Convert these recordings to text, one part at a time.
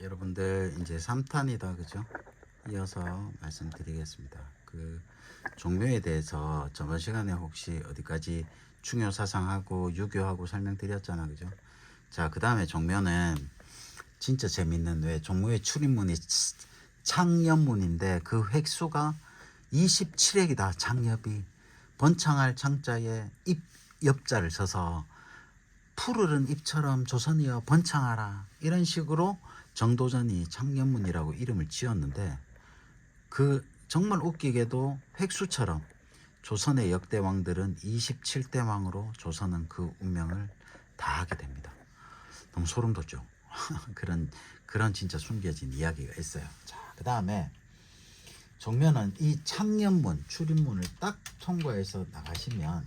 여러분들 이제 3탄이다 그죠? 이어서 말씀드리겠습니다. 그 종묘에 대해서 저번 시간에 혹시 어디까지 중요 사상하고 유교하고 설명드렸잖아 그죠? 자, 그다음에 종묘는 진짜 재밌는 왜 종묘의 출입문이 창엽문인데 그 획수가 27획이다. 창엽이 번창할 창자에 입 옆자를 써서 푸르른 잎처럼 조선이여 번창하라 이런 식으로 정도전이 창년문이라고 이름을 지었는데 그 정말 웃기게도 획수처럼 조선의 역대 왕들은 27대 왕으로 조선은 그 운명을 다 하게 됩니다. 너무 소름 돋죠. 그런 그런 진짜 숨겨진 이야기가 있어요. 자, 그다음에 정면은 이 창년문 출입문을 딱 통과해서 나가시면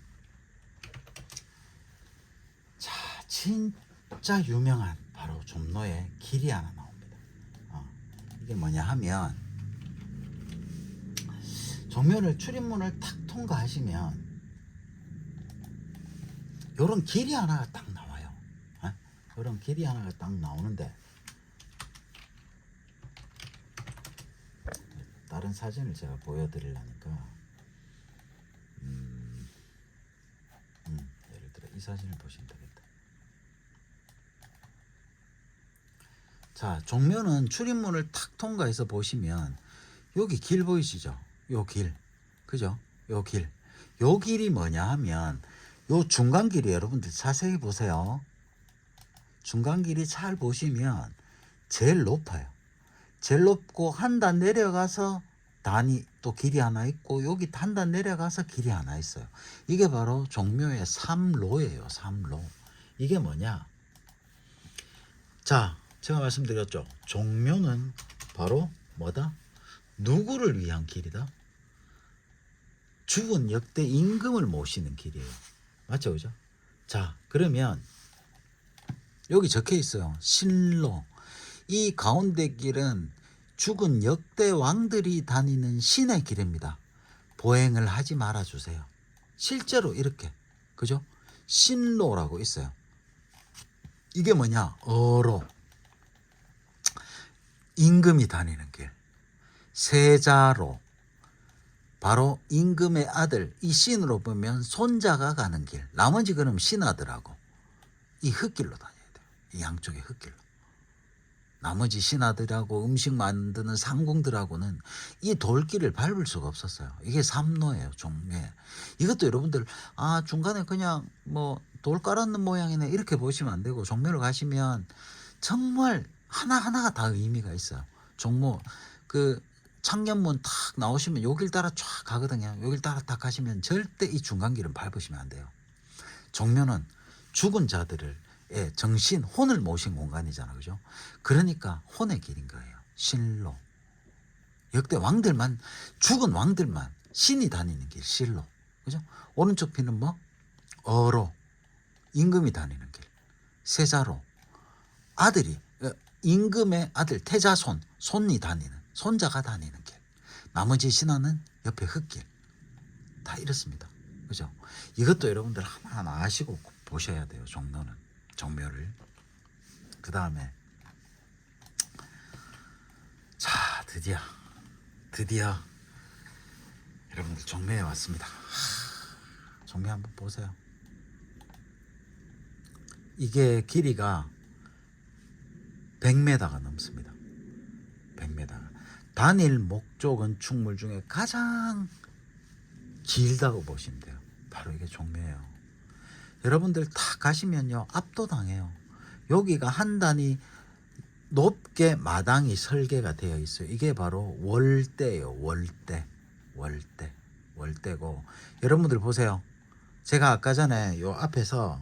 자, 진짜 유명한 바로 종로에 길이 하나 나옵니다. 어, 이게 뭐냐 하면 정면을 출입문을 탁 통과하시면 요런 길이 하나가 딱 나와요. 어? 요런 길이 하나가 딱 나오는데 다른 사진을 제가 보여드리려니까 음, 음, 예를 들어 이 사진을 보시면 되겠다. 자, 종묘는 출입문을 탁 통과해서 보시면 여기 길 보이시죠? 요 길. 그죠? 요 길. 요 길이 뭐냐 하면 요 중간 길이 여러분들 자세히 보세요. 중간 길이 잘 보시면 제일 높아요. 제일 높고 한 단 내려가서 단이 또 길이 하나 있고 여기 한 단 내려가서 길이 하나 있어요. 이게 바로 종묘의 삼로예요. 삼로. 이게 뭐냐? 자, 제가 말씀드렸죠. 종묘는 바로 뭐다? 누구를 위한 길이다? 죽은 역대 임금을 모시는 길이에요. 맞죠, 그죠? 자, 그러면 여기 적혀 있어요. 신로. 이 가운데 길은 죽은 역대 왕들이 다니는 신의 길입니다. 보행을 하지 말아 주세요. 실제로 이렇게 그죠? 신로라고 있어요. 이게 뭐냐? 어로. 임금이 다니는 길. 세자로. 바로 임금의 아들 이 신으로 보면 손자가 가는 길. 나머지 그럼 신하들하고 이 흙길로 다녀야 돼요. 이 양쪽에 흙길로. 나머지 신하들하고 음식 만드는 상궁들하고는 이 돌길을 밟을 수가 없었어요. 이게 삼로예요, 종묘. 이것도 여러분들 아 중간에 그냥 뭐 돌 깔았는 모양이네 이렇게 보시면 안 되고 종묘를 가시면 정말 하나 하나가 다 의미가 있어요. 종묘 그 창년문 탁 나오시면 여길 따라 쫙 가거든요. 여길 따라 딱 가시면 절대 이 중간길은 밟으시면 안 돼요. 종묘는 죽은 자들을 예, 정신 혼을 모신 공간이잖아 그죠? 그러니까 혼의 길인 거예요. 신로. 역대 왕들만 죽은 왕들만 신이 다니는 길 실로. 그죠? 오른쪽 피는 뭐? 어로. 임금이 다니는 길. 세자로. 아들이 어, 임금의 아들 태자손 손이 다니는 손자가 다니는 길. 나머지 신하는 옆에 흙길. 다 이렇습니다. 그죠? 이것도 여러분들 하나하나 아시고 보셔야 돼요 종로는. 정묘를. 그 다음에 자 드디어 드디어 여러분들 정묘에 왔습니다. 하, 정묘 한번 보세요. 이게 길이가 100m가 넘습니다 100m 단일 목조 건축물 중에 가장 길다고 보시면 돼요 바로 이게 종묘예요 여러분들 다 가시면요 압도당해요. 여기가 한 단이 높게 마당이 설계가 되어 있어요. 이게 바로 월대예요. 월대, 월대, 월대고 여러분들 보세요. 제가 아까 전에 요 앞에서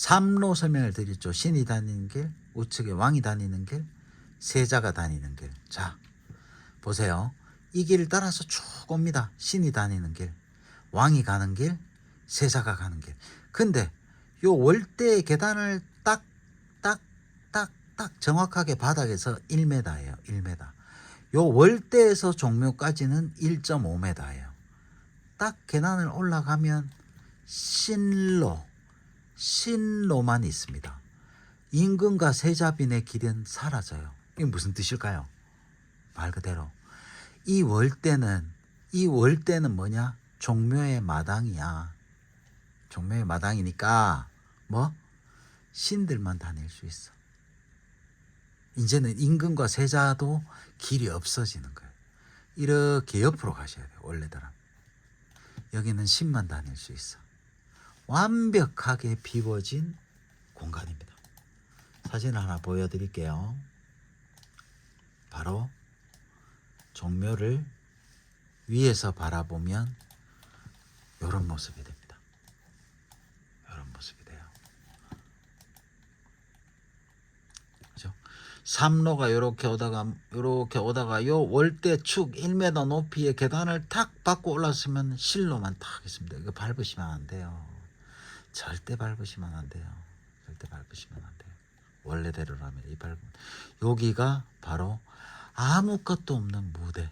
삼로 설명을 드렸죠. 신이 다니는 길, 우측에 왕이 다니는 길, 세자가 다니는 길. 자, 보세요. 이 길을 따라서 쭉 옵니다. 신이 다니는 길. 왕이 가는 길, 세자가 가는 길. 근데 요 월대 계단을 딱, 딱, 딱, 딱 정확하게 바닥에서 1m예요. 1m. 요 월대에서 종묘까지는 1.5m예요. 딱 계단을 올라가면 신로, 신로만 있습니다. 임금과 세자빈의 길은 사라져요. 이게 무슨 뜻일까요? 말 그대로 이 월대는 이 월대는 뭐냐? 종묘의 마당이야. 종묘의 마당이니까 뭐 신들만 다닐 수 있어. 이제는 임금과 세자도 길이 없어지는 거예요. 이렇게 옆으로 가셔야 돼요. 원래대로. 여기는 신만 다닐 수 있어. 완벽하게 비워진 공간입니다. 사진 하나 보여드릴게요. 바로 종묘를 위에서 바라보면 이런 모습이 됩니다. 이런 모습이 돼요. 그죠? 삼로가 이렇게 오다가 이렇게 오다가 요 월대축 1m 높이의 계단을 탁 밟고 올라서면 실로만 탁 있습니다. 이거 밟으시면 안 돼요. 절대 밟으시면 안 돼요. 절대 밟으시면 안 돼요. 원래대로라면 이 밟으면 여기가 바로 아무것도 없는 무대.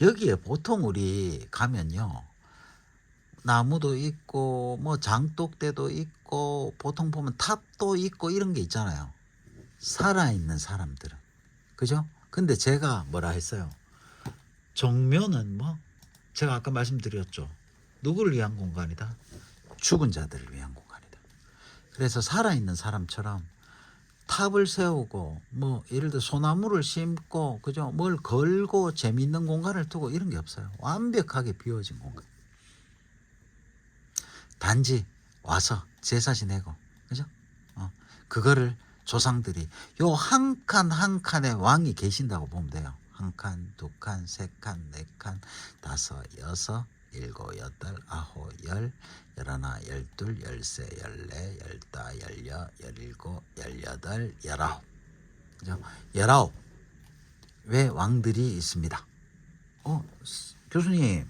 여기에 보통 우리 가면요. 나무도 있고 뭐 장독대도 있고 보통 보면 탑도 있고 이런 게 있잖아요. 살아있는 사람들은. 그죠? 근데 제가 뭐라 했어요? 정묘는 뭐 제가 아까 말씀드렸죠. 누구를 위한 공간이다? 죽은 자들을 위한 공간이다. 그래서 살아있는 사람처럼 탑을 세우고 뭐 예를 들어 소나무를 심고 그죠? 뭘 걸고 재밌는 공간을 두고 이런 게 없어요. 완벽하게 비워진 공간. 단지 와서 제사 지내고 그죠? 어, 그거를 조상들이 요 한 칸 한 칸에 왕이 계신다고 보면 돼요. 한 칸, 두 칸, 세 칸, 네 칸, 다섯, 여섯, 일곱, 여덟, 아홉, 열, 열하나, 열둘, 열세, 열네, 열다, 열여, 열일곱, 열여덟, 열아홉. 그죠? 열아홉. 왜 왕들이 있습니다. 어, 스- 교수님.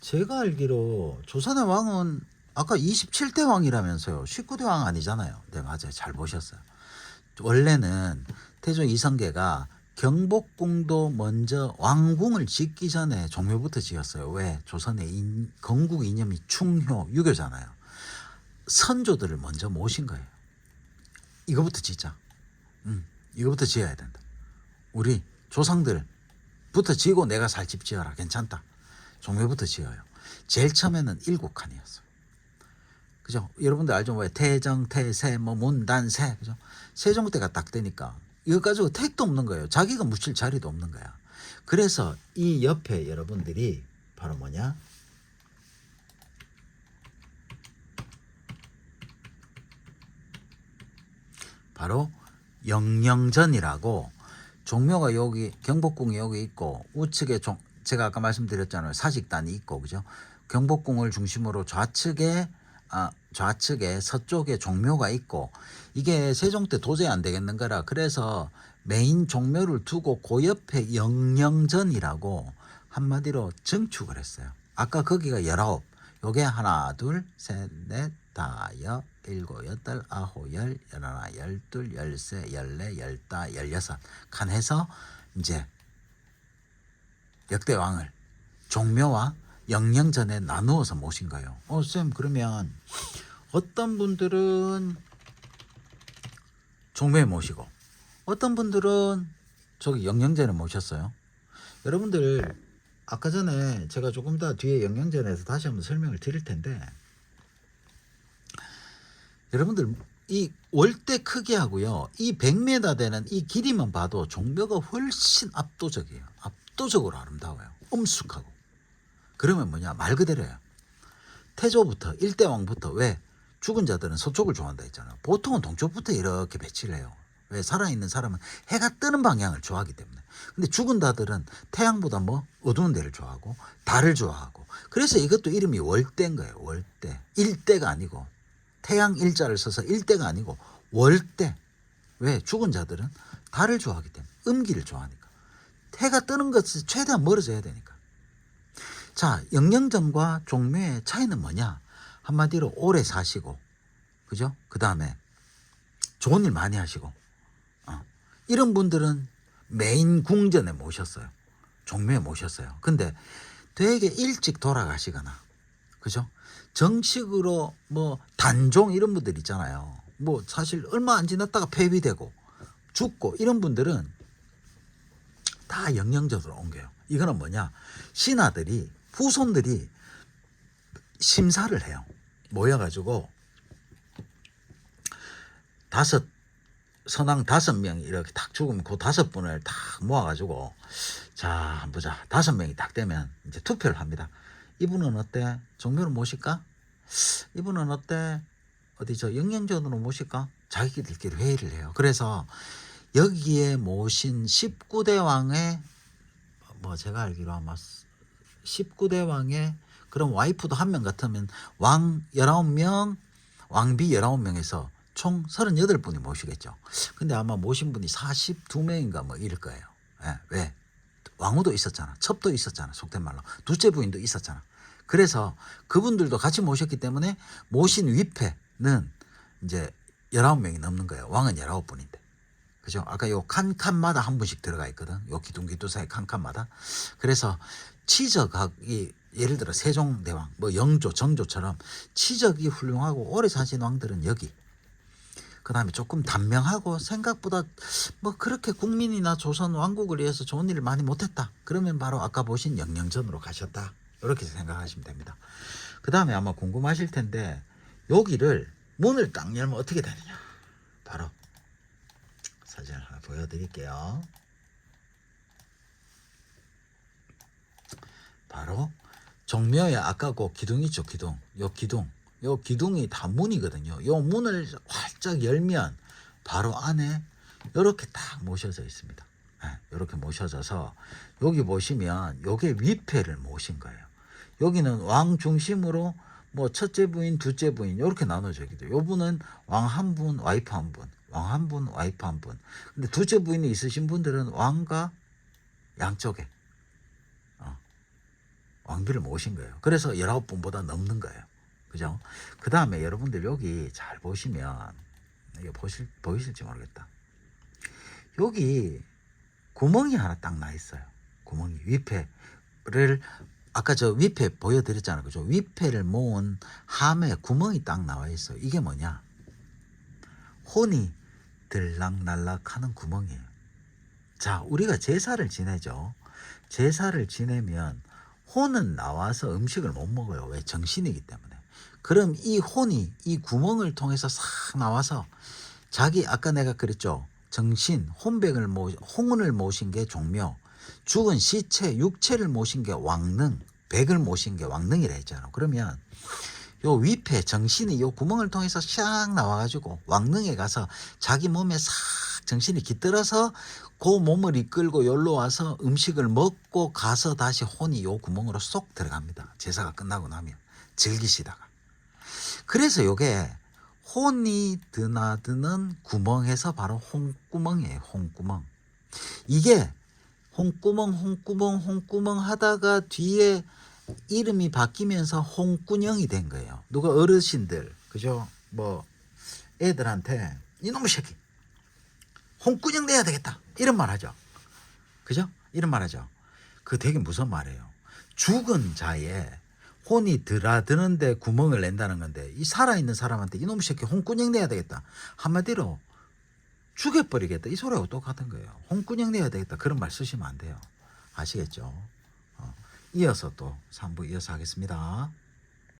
제가 알기로 조선의 왕은 아까 27대 왕이라면서요. 19대 왕 아니잖아요. 네, 맞아요. 잘 보셨어요. 원래는 태조 이성계가 경복궁도 먼저 왕궁을 짓기 전에 종묘부터 지었어요. 왜? 조선의 인, 건국 이념이 충효, 유교잖아요. 선조들을 먼저 모신 거예요. 이거부터 짓자. 음, 이거부터 지어야 된다. 우리 조상들부터 지고 내가 살 집 지어라. 괜찮다. 종묘부터 지어요. 제일 처음에는 일곱 칸이었어요. 그죠? 여러분들 알죠? 왜 태정, 태세, 뭐 문단세, 그죠? 세종 때가 딱 되니까 이거 가지고 택도 없는 거예요. 자기가 묻힐 자리도 없는 거야. 그래서 이 옆에 여러분들이 바로 뭐냐? 바로 영영전이라고 종묘가 여기 경복궁이 여기 있고 우측에 종, 제가 아까 말씀드렸잖아요 사직단이 있고 그죠 경복궁을 중심으로 좌측에 아, 좌측에 서쪽에 종묘가 있고 이게 세종 때 도저히 안 되겠는 거라 그래서 메인 종묘를 두고 그 옆에 영영전이라고 한마디로 증축을 했어요 아까 거기가 열아홉 요게 하나 둘 셋 넷 다여 일곱 여덟 아홉 열 열하나 열둘 열세 열네 열다 열여섯 칸 해서 이제 역대 왕을 종묘와 영영전에 나누어서 모신 거예요. 어, 쌤, 그러면 어떤 분들은 종묘에 모시고 어떤 분들은 저기 영영전에 모셨어요. 여러분들 아까 전에 제가 조금 더 뒤에 영영전에서 다시 한번 설명을 드릴 텐데 여러분들 이 월대 크기하고요. 이 100m 되는 이 길이만 봐도 종묘가 훨씬 압도적이에요. 압도적으로 아름다워요. 엄숙하고. 그러면 뭐냐? 말 그대로예요. 태조부터 일대왕부터 왜 죽은 자들은 서쪽을 좋아한다 했잖아요. 보통은 동쪽부터 이렇게 배치를 해요. 왜 살아있는 사람은 해가 뜨는 방향을 좋아하기 때문에. 근데 죽은 자들은 태양보다 뭐 어두운 데를 좋아하고 달을 좋아하고. 그래서 이것도 이름이 월대인 거예요. 월대. 일대가 아니고 태양 일자를 써서 일대가 아니고 월대. 왜? 죽은 자들은 달을 좋아하기 때문에 음기를 좋아하니까. 해가 뜨는 것이 최대한 멀어져야 되니까. 자, 영영전과 종묘의 차이는 뭐냐? 한마디로 오래 사시고, 그죠? 그 다음에 좋은 일 많이 하시고, 어. 이런 분들은 메인 궁전에 모셨어요. 종묘에 모셨어요. 근데 되게 일찍 돌아가시거나, 그죠? 정식으로 뭐 단종 이런 분들 있잖아요. 뭐 사실 얼마 안 지났다가 폐위되고 죽고 이런 분들은 다 영영적으로 옮겨요. 이거는 뭐냐? 신하들이 후손들이 심사를 해요. 모여가지고 다섯 선왕 다섯 명이 이렇게 딱 죽으면 그 다섯 분을 딱 모아가지고 자 보자 다섯 명이 딱 되면 이제 투표를 합니다. 이분은 어때? 종묘를 모실까? 이분은 어때? 어디 저 영양전으로 모실까? 자기들끼리 회의를 해요. 그래서 여기에 모신 19대 왕의 뭐 제가 알기로 아마 19대 왕의 그런 와이프도 한 명 같으면 왕 19명, 왕비 19명에서 총 38분이 모시겠죠. 근데 아마 모신 분이 42명인가 뭐 이럴 거예요. 예, 왜? 왕후도 있었잖아. 첩도 있었잖아. 속된 말로. 둘째 부인도 있었잖아. 그래서 그분들도 같이 모셨기 때문에 모신 위패는 이제 19명이 넘는 거예요. 왕은 19분인데. 그죠? 아까 요 칸칸마다 한 분씩 들어가 있거든. 요 기둥기둥 사이 칸칸마다. 그래서 치적이 예를 들어 세종대왕, 뭐 영조, 정조처럼 치적이 훌륭하고 오래 사신 왕들은 여기. 그 다음에 조금 단명하고 생각보다 뭐 그렇게 국민이나 조선 왕국을 위해서 좋은 일을 많이 못했다. 그러면 바로 아까 보신 영영전으로 가셨다. 이렇게 생각하시면 됩니다. 그 다음에 아마 궁금하실 텐데 여기를 문을 딱 열면 어떻게 되느냐. 바로 사진을 하나 보여드릴게요. 바로 정묘에 아까 그 기둥 있죠 기둥. 요 기둥. 요 기둥이 다 문이거든요. 요 문을 활짝 열면 바로 안에 이렇게 딱 모셔져 있습니다. 이렇게 모셔져서 여기 보시면 요게 위패를 모신 거예요. 여기는 왕 중심으로 뭐 첫째 부인 둘째 부인 이렇게 나눠져 있거든요. 요 분은 왕 한 분 와이프 한분 왕 한 분 와이프 한분. 근데 둘째 부인이 있으신 분들은 왕과 양쪽에 왕비를 모신 거예요. 그래서 19분보다 넘는 거예요. 그죠? 그 다음에 여러분들 여기 잘 보시면, 이게 보실, 보이실지 모르겠다. 여기 구멍이 하나 딱 나 있어요. 구멍이. 위패를, 아까 저 위패 보여드렸잖아요. 그죠? 위패를 모은 함에 구멍이 딱 나와 있어요. 이게 뭐냐? 혼이 들락날락 하는 구멍이에요. 자, 우리가 제사를 지내죠. 제사를 지내면 혼은 나와서 음식을 못 먹어요. 왜? 정신이기 때문에. 그럼 이 혼이 이 구멍을 통해서 싹 나와서 자기 아까 내가 그랬죠. 정신, 혼백을 모, 홍은을 모신 게 종묘, 죽은 시체, 육체를 모신 게 왕능, 백을 모신 게 왕능이라 했잖아. 그러면 요 위패 정신이 요 구멍을 통해서 샥 나와가지고 왕릉에 가서 자기 몸에 싹 정신이 깃들어서 그 몸을 이끌고 여기로 와서 음식을 먹고 가서 다시 혼이 요 구멍으로 쏙 들어갑니다. 제사가 끝나고 나면 즐기시다가. 그래서 요게 혼이 드나드는 구멍에서 바로 홍구멍이에요. 홍구멍. 이게 홍구멍 홍구멍 홍구멍 하다가 뒤에 이름이 바뀌면서 홍군형이 된 거예요. 누가 어르신들 그죠? 뭐 애들한테 이놈의 새끼 홍군형 내야 되겠다 이런 말 하죠. 그죠? 이런 말 하죠. 그 되게 무슨 말이에요. 죽은 자의 혼이 드나드는데 구멍을 낸다는 건데 이 살아있는 사람한테 이놈의 새끼 홍군형 내야 되겠다. 한마디로 죽여버리겠다. 이 소리하고 똑같은 거예요. 홍군형 내야 되겠다. 그런 말 쓰시면 안 돼요. 아시겠죠? 어. 이어서 또 3부 이어서 하겠습니다.